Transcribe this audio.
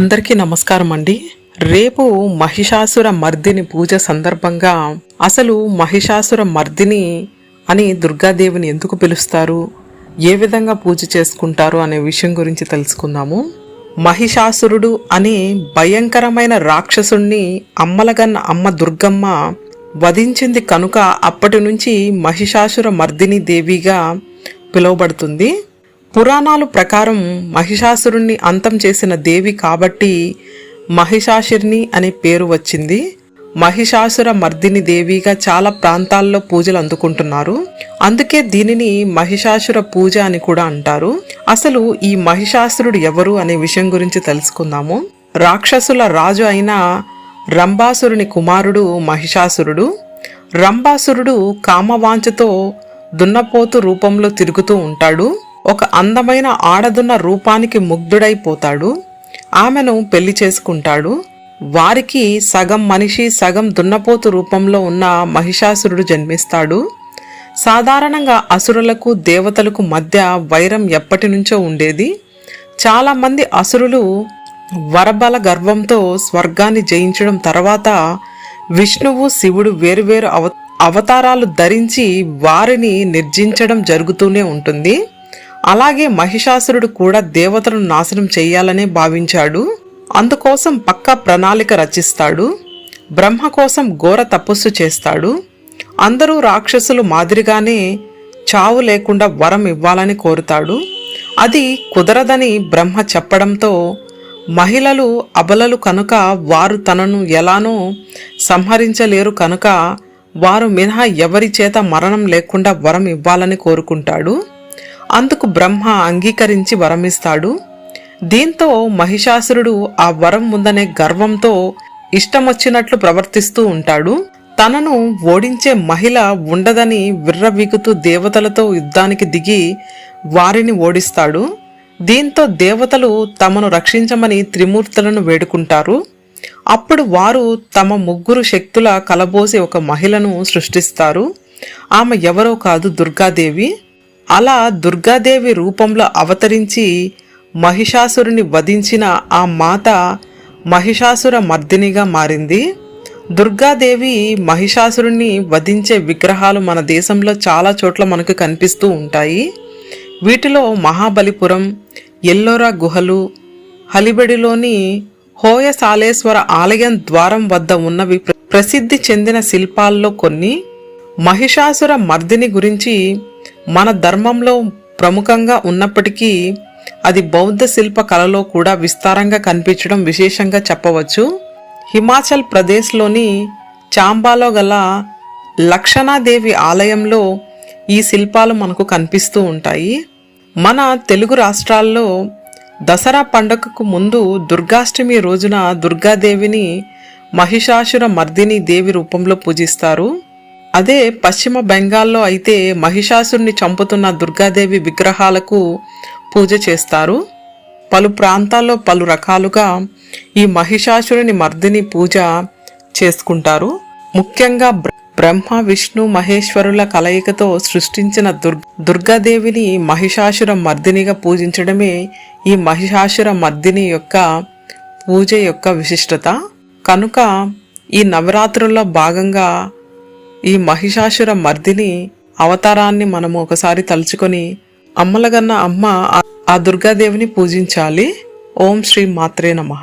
అందరికీ నమస్కారం అండి రేపు మహిషాసుర మర్దిని పూజ సందర్భంగా అసలు మహిషాసుర మర్దిని అని దుర్గాదేవిని ఎందుకు పిలుస్తారు? ఏ విధంగా పూజ చేసుకుంటారు అనే విషయం గురించి తెలుసుకుందాము. మహిషాసురుడు అనే భయంకరమైన రాక్షసుణ్ణి అమ్మలగన్న అమ్మ దుర్గమ్మ వధించింది కనుక అప్పటి నుంచి మహిషాసుర మర్దిని దేవిగా పిలువబడుతుంది. పురాణాలు ప్రకారం మహిషాసురుణ్ణి అంతం చేసిన దేవి కాబట్టి మహిషాసురిని అనే పేరు వచ్చింది. మహిషాసుర మర్దిని దేవిగా చాలా ప్రాంతాల్లో పూజలు అందుకుంటున్నారు. అందుకే దీనిని మహిషాసుర పూజ అని కూడా అంటారు. అసలు ఈ మహిషాసురుడు ఎవరు అనే విషయం గురించి తెలుసుకుందాము. రాక్షసుల రాజు అయిన రంభాసురుని కుమారుడు మహిషాసురుడు. రంభాసురుడు కామవాంఛతో దున్నపోతు రూపంలో తిరుగుతూ ఉంటాడు. ఒక అందమైన ఆడదున్న రూపానికి ముగ్ధుడైపోతాడు. ఆమెను పెళ్ళి చేసుకుంటాడు. వారికి సగం మనిషి సగం దున్నపోతు రూపంలో ఉన్న మహిషాసురుడు జన్మిస్తాడు. సాధారణంగా అసురులకు దేవతలకు మధ్య వైరం ఎప్పటి నుంచో ఉండేది. చాలామంది అసురులు వరబల గర్వంతో స్వర్గాన్ని జయించడం తర్వాత విష్ణువు శివుడు వేరువేరు అవ అవతారాలు ధరించి వారిని నిర్జించడం జరుగుతూనే ఉంటుంది. అలాగే మహిషాసురుడు కూడా దేవతలను నాశనం చేయాలనే భావించాడు. అందుకోసం పక్కా ప్రణాళిక రచిస్తాడు. బ్రహ్మ కోసం ఘోర తపస్సు చేస్తాడు. అందరూ రాక్షసులు మాదిరిగానే చావు లేకుండా వరం ఇవ్వాలని కోరుతాడు. అది కుదరదని బ్రహ్మ చెప్పడంతో మహిళలు అబలలు కనుక వారు తనను ఎలానో సంహరించలేరు కనుక వారు మినహా ఎవరి చేత మరణం లేకుండా వరం ఇవ్వాలని కోరుకుంటాడు. అందుకు బ్రహ్మ అంగీకరించి వరమిస్తాడు. దీంతో మహిషాసురుడు ఆ వరం ఉందనే గర్వంతో ఇష్టమొచ్చినట్లు ప్రవర్తిస్తూ ఉంటాడు. తనను ఓడించే మహిళ ఉండదని విర్రవీగుతూ దేవతలతో యుద్ధానికి దిగి వారిని ఓడిస్తాడు. దీంతో దేవతలు తమను రక్షించమని త్రిమూర్తులను వేడుకుంటారు. అప్పుడు వారు తమ ముగ్గురు శక్తుల కలబోసి ఒక మహిళను సృష్టిస్తారు. ఆమె ఎవరో కాదు దుర్గాదేవి. అలా దుర్గాదేవి రూపంలో అవతరించి మహిషాసురుని వధించిన ఆ మాత మహిషాసుర మర్దినిగా మారింది. దుర్గాదేవి మహిషాసురుణ్ణి వధించే విగ్రహాలు మన దేశంలో చాలా చోట్ల మనకు కనిపిస్తూ ఉంటాయి. వీటిలో మహాబలిపురం ఎల్లోరా గుహలు హలిబడిలోని హోయసాలేశ్వర ఆలయం ద్వారం వద్ద ఉన్నవి ప్ర- ప్రసిద్ధి చెందిన శిల్పాల్లో కొన్ని. మహిషాసుర మర్దిని గురించి మన ధర్మంలో ప్రముఖంగా ఉన్నప్పటికీ అది బౌద్ధ శిల్ప కళలో కూడా విస్తారంగా కనిపించడం విశేషంగా చెప్పవచ్చు. హిమాచల్ ప్రదేశ్లోని చాంబాలో గల లక్షణాదేవి ఆలయంలో ఈ శిల్పాలు మనకు కనిపిస్తూ ఉంటాయి. మన తెలుగు రాష్ట్రాల్లో దసరా పండగకు ముందు దుర్గాష్టమి రోజున దుర్గాదేవిని మహిషాసుర మర్దిని దేవి రూపంలో పూజిస్తారు. అదే పశ్చిమ బెంగాల్లో అయితే మహిషాసురుని చంపుతున్న దుర్గాదేవి విగ్రహాలకు పూజ చేస్తారు. పలు ప్రాంతాల్లో పలు రకాలుగా ఈ మహిషాసురుని మర్దిని పూజ చేసుకుంటారు. ముఖ్యంగా బ్రహ్మ విష్ణు మహేశ్వరుల కలయికతో సృష్టించిన దుర్ దుర్గాదేవిని మహిషాసుర మర్దినిగా పూజించడమే ఈ మహిషాసుర మర్దిని యొక్క పూజ యొక్క విశిష్టత. కనుక ఈ నవరాత్రుల్లో భాగంగా ఈ మహిషాసుర మర్దిని అవతారాన్ని మనము ఒకసారి తలుచుకొని అమ్మలగన్న అమ్మ ఆ- దుర్గాదేవిని పూజించాలి. ఓం శ్రీ మాత్రే నమః.